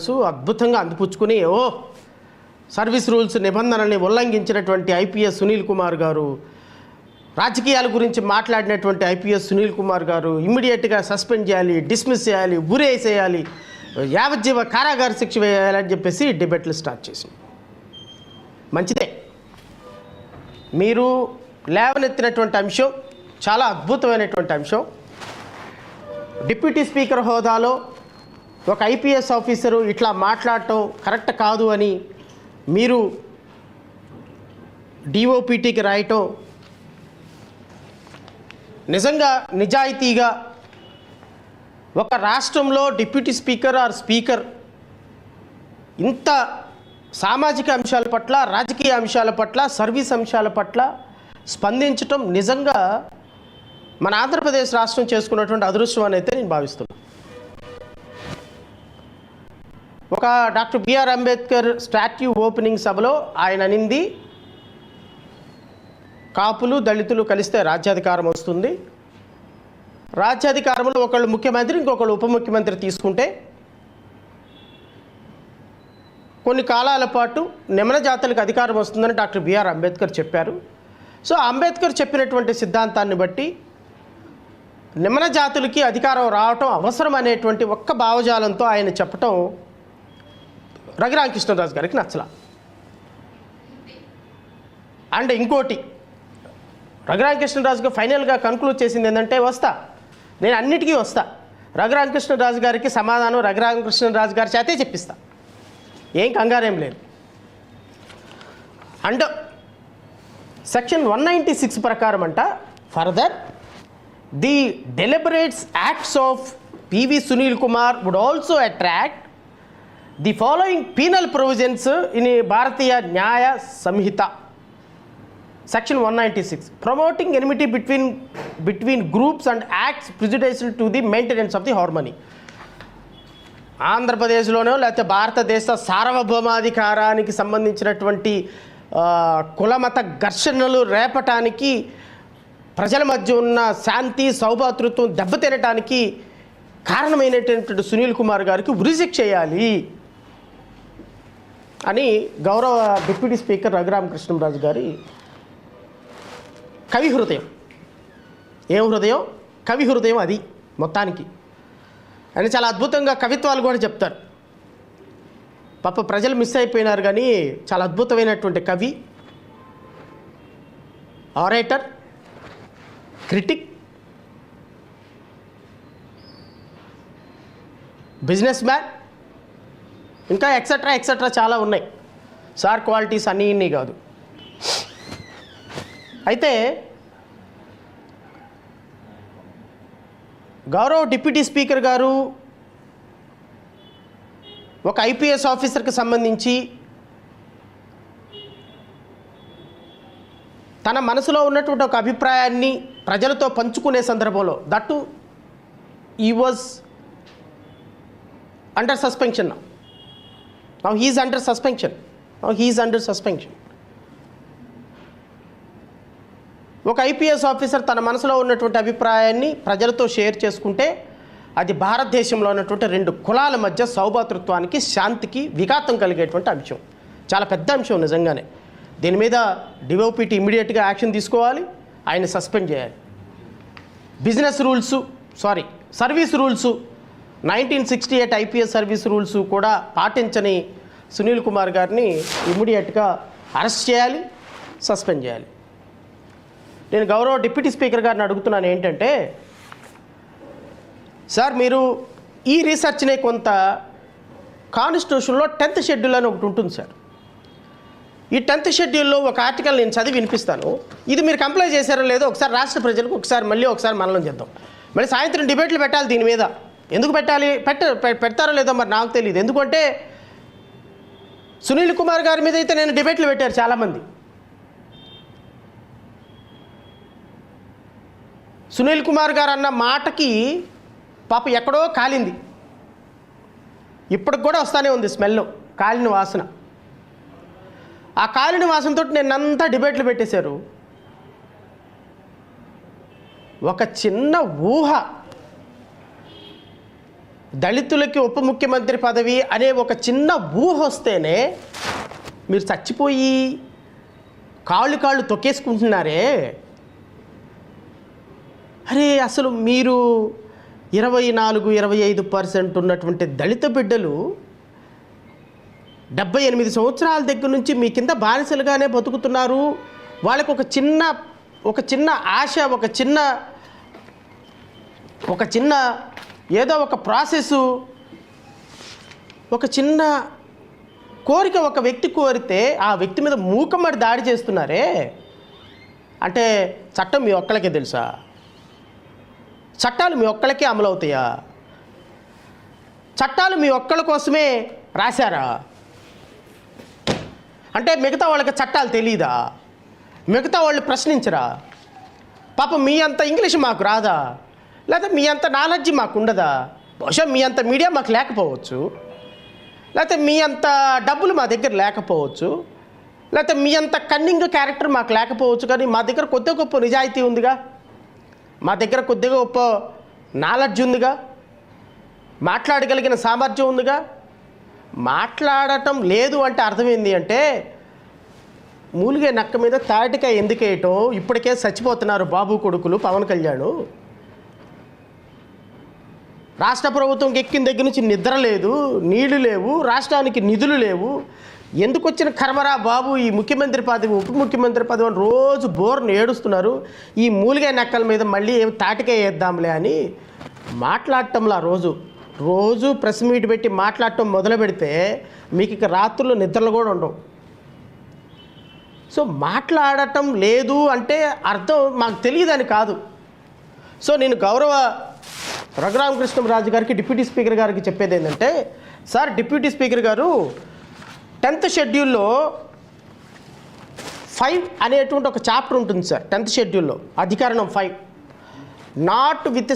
అద్భుతంగా అందిపుచ్చుకుని ఓ సర్వీస్ రూల్స్ నిబంధనల్ని ఉల్లంఘించినటువంటి ఐపీఎస్ సునీల్ కుమార్ గారు రాజకీయాల గురించి మాట్లాడినటువంటి ఐపీఎస్ సునీల్ కుమార్ గారు ఇమ్మీడియట్గా సస్పెండ్ చేయాలి డిస్మిస్ చేయాలి ఉరేసేయాలి యావజ్జీవ కారాగార శిక్ష వేయాలని చెప్పేసి డిబేట్లు స్టార్ట్ చేసింది. మంచిదే. మీరు లేవనెత్తినటువంటి అంశం చాలా అద్భుతమైనటువంటి అంశం. డిప్యూటీ స్పీకర్ హోదాలో ఒక ఐపీఎస్ ఆఫీసరు ఇట్లా మాట్లాడటం కరెక్ట్ కాదు అని మీరు డిఓపిటీకి రాయటం నిజంగా నిజాయితీగా ఒక రాష్ట్రంలో డిప్యూటీ స్పీకర్ ఆర్ స్పీకర్ ఇంత సామాజిక అంశాల పట్ల రాజకీయ అంశాల పట్ల సర్వీస్ అంశాల పట్ల స్పందించటం నిజంగా మన ఆంధ్రప్రదేశ్ రాష్ట్రం చేసుకున్నటువంటి అదృష్టం అని అయితే నేను భావిస్తున్నాను ఒక doctor B R Ambedkar statue opening సభలో ఆయన అనింది కాపులు దళితులు కలిస్తే రాజ్యాధికారం వస్తుంది. రాజ్యాధికారంలో ఒకళ్ళు ముఖ్యమంత్రి ఇంకొకళ్ళు ఉప ముఖ్యమంత్రి తీసుకుంటే కొన్ని కాలాల పాటు నిమ్న జాతులకు అధికారం వస్తుందని డాక్టర్ బిఆర్ అంబేద్కర్ చెప్పారు. సో అంబేద్కర్ చెప్పినటువంటి సిద్ధాంతాన్ని బట్టి నిమ్న జాతులకి అధికారం రావటం అవసరం అనేటువంటి ఒక్క భావజాలంతో ఆయన చెప్పటం రఘురామకృష్ణరాజు గారికి నచ్చల. అండ్ ఇంకోటి రఘురామకృష్ణరాజుగా ఫైనల్గా కన్క్లూడ్ చేసింది ఏంటంటే వస్తా. నేను అన్నిటికీ వస్తా. రఘురామకృష్ణరాజు గారికి సమాధానం రఘురామకృష్ణరాజు గారి చేతే చెప్పిస్తా. ఏం కంగారేం లేదు. And section one ninety six ప్రకారం అంట further the deliberates acts of P V Sunil Kumar would also attract the following penal provisions in Bharatiya Nyaya Sanhita section one ninety six promoting enmity between between groups and acts prejudicial to the maintenance of the harmony ఆంధ్రప్రదేశ్లోనో లేకపోతే భారతదేశ సార్వభౌమాధికారానికి సంబంధించినటువంటి కులమత ఘర్షణలు రేపటానికి ప్రజల మధ్య ఉన్న శాంతి సౌభాతృత్వం దెబ్బతినటానికి కారణమైనటువంటి సునీల్ కుమార్ గారికి ఉరిశిక్ష చేయాలి. అని గౌరవ డిప్యూటీ స్పీకర్ రఘురామకృష్ణరాజు గారి కవి హృదయం. ఏం హృదయం? కవి హృదయం అది మొత్తానికి. అని చాలా అద్భుతంగా కవిత్వాలు కూడా చెప్తారు. పాప ప్రజలు మిస్ అయిపోయినారు కానీ చాలా అద్భుతమైనటువంటి కవి ఆరేటర్ క్రిటిక్ బిజినెస్ మ్యాన్ ఇంకా ఎక్సెట్రా ఎక్సెట్రా చాలా ఉన్నాయి. సార్ క్వాలిటీస్ అన్నీ ఇన్ని కాదు. అయితే గౌరవ డిప్యూటీ స్పీకర్ గారు ఒక ఐపీఎస్ ఆఫీసర్కి సంబంధించి తన మనసులో ఉన్నటువంటి ఒక అభిప్రాయాన్ని ప్రజలతో పంచుకునే సందర్భంలో that he was under suspension now he is under suspension now he is under suspension ఒక ఐపీఎస్ ఆఫీసర్ తన మనసులో ఉన్నటువంటి అభిప్రాయాన్ని ప్రజలతో షేర్ చేసుకుంటే అది భారతదేశంలో ఉన్నటువంటి రెండు కులాల మధ్య సౌభాతృత్వానికి శాంతికి విఘాతం కలిగేటువంటి అంశం. చాలా పెద్ద అంశం నిజంగానే. దీని మీద డిఓపిటి ఇమీడియట్గా యాక్షన్ తీసుకోవాలి. ఆయన సస్పెండ్ చేయాలి. Business rules sorry service rules nineteen sixty eight IPS service rules కూడా పాటించని సునీల్ కుమార్ గారిని ఇమ్మీడియట్గా అరెస్ట్ చేయాలి సస్పెండ్ చేయాలి. నేను గౌరవ డిప్యూటీ స్పీకర్ గారిని అడుగుతున్నాను ఏంటంటే సార్ మీరు ఈ రీసెర్చ్నే కొంత కాన్స్టిట్యూషన్లో టెన్త్ షెడ్యూల్ అని ఒకటి ఉంటుంది సార్. ఈ టెన్త్ షెడ్యూల్లో ఒక ఆర్టికల్ నేను చదివి వినిపిస్తాను. ఇది మీరు కంప్లైంట్ చేశారో లేదో ఒకసారి రాష్ట్ర ప్రజలకు ఒకసారి మళ్ళీ ఒకసారి మననం చేద్దాం. మళ్ళీ సాయంత్రం డిబేట్లు పెట్టాలి దీని మీద. ఎందుకు పెట్టాలి? పెట్ట పె- పెడతారో లేదో మరి నాకు తెలియదు ఎందుకంటే సునీల్ కుమార్ గారి మీద అయితే నేను డిబేట్లు పెట్టారు చాలామంది. సునీల్ కుమార్ గారు అన్న మాటకి పాప ఎక్కడో కాలింది. ఇప్పటికి కూడా వస్తానే ఉంది స్మెల్ కాలిన వాసన. ఆ కాలిన వాసనతో నిన్నంతా డిబేట్లు పెట్టేశారు. ఒక చిన్న ఊహ దళితులకి ఉప ముఖ్యమంత్రి పదవి అనే ఒక చిన్న ఊహ వస్తేనే మీరు చచ్చిపోయి కాళ్ళు కాళ్ళు తొక్కేసుకుంటున్నారే? అరే అసలు మీరు ఇరవై నాలుగు ఇరవై ఐదు పర్సెంట్ ఉన్నటువంటి దళిత బిడ్డలు డెబ్బై ఎనిమిది సంవత్సరాల దగ్గర నుంచి మీ కింద బానిసలుగానే బతుకుతున్నారు. వాళ్ళకు ఒక చిన్న ఒక చిన్న ఆశ ఒక చిన్న ఒక చిన్న ఏదో ఒక ప్రాసెస్ ఒక చిన్న కోరిక ఒక వ్యక్తి కోరితే ఆ వ్యక్తి మీద మూకమ్మడి దాడి చేస్తున్నారే? అంటే చట్టం మీ ఒక్కళ్ళకే తెలుసా? చట్టాలు మీ ఒక్కళ్ళకే అమలు అవుతాయా చట్టాలు మీ ఒక్కళ్ళ కోసమే రాశారా? అంటే మిగతా వాళ్ళకి చట్టాలు తెలియదా మిగతా వాళ్ళు ప్రశ్నించరా? పాపం మీ అంత ఇంగ్లీష్ మాకు రాదా? లేదా మీ అంత నాలెడ్జ్ మాకు ఉండదా బహుశా మీ అంత మీడియా మాకు లేకపోవచ్చు. లేకపోతే మీ అంత డబ్బులు మా దగ్గర లేకపోవచ్చు. లేకపోతే మీ అంత కన్నింగ్ క్యారెక్టర్ మాకు లేకపోవచ్చు కానీ మా దగ్గర కొద్దిగా గొప్ప నిజాయితీ ఉందిగా. మా దగ్గర కొద్దిగా గొప్ప నాలెడ్జ్ ఉందిగా. మాట్లాడగలిగిన సామర్థ్యం ఉందిగా. మాట్లాడటం లేదు అంటే అర్థం అంటే మూలిగే నక్క మీద తాటికాయ ఎందుకు వేయటం? ఇప్పటికే చచ్చిపోతున్నారు బాబు కొడుకులు పవన్ కళ్యాణ్. రాష్ట్ర ప్రభుత్వంకి ఎక్కిన దగ్గర నుంచి నిద్ర లేదు నీళ్ళు లేవు రాష్ట్రానికి నిధులు లేవు. ఎందుకు వచ్చిన కర్మరా బాబు ఈ ముఖ్యమంత్రి పదవి ఉప ముఖ్యమంత్రి పదవి అని రోజు బోర్ను ఏడుస్తున్నారు. ఈ మూలిగే నక్కల మీద మళ్ళీ ఏం తాటికే వేద్దాంలే అని మాట్లాడటంలా రోజు. రోజు ప్రెస్ మీట్ పెట్టి మాట్లాడటం మొదలు పెడితే మీకు ఇక రాత్రులు నిద్రలు కూడా ఉండవు. సో మాట్లాడటం లేదు అంటే అర్థం మాకు తెలియదని కాదు. సో నేను గౌరవ రఘురామకృష్ణరాజు గారికి డిప్యూటీ స్పీకర్ గారికి చెప్పేది ఏంటంటే సార్ డిప్యూటీ స్పీకర్ గారు టెన్త్ షెడ్యూల్లో ఫైవ్ అనేటువంటి ఒక చాప్టర్ ఉంటుంది సార్ టెన్త్ షెడ్యూల్లో అధికరణం ఫైవ్. Not with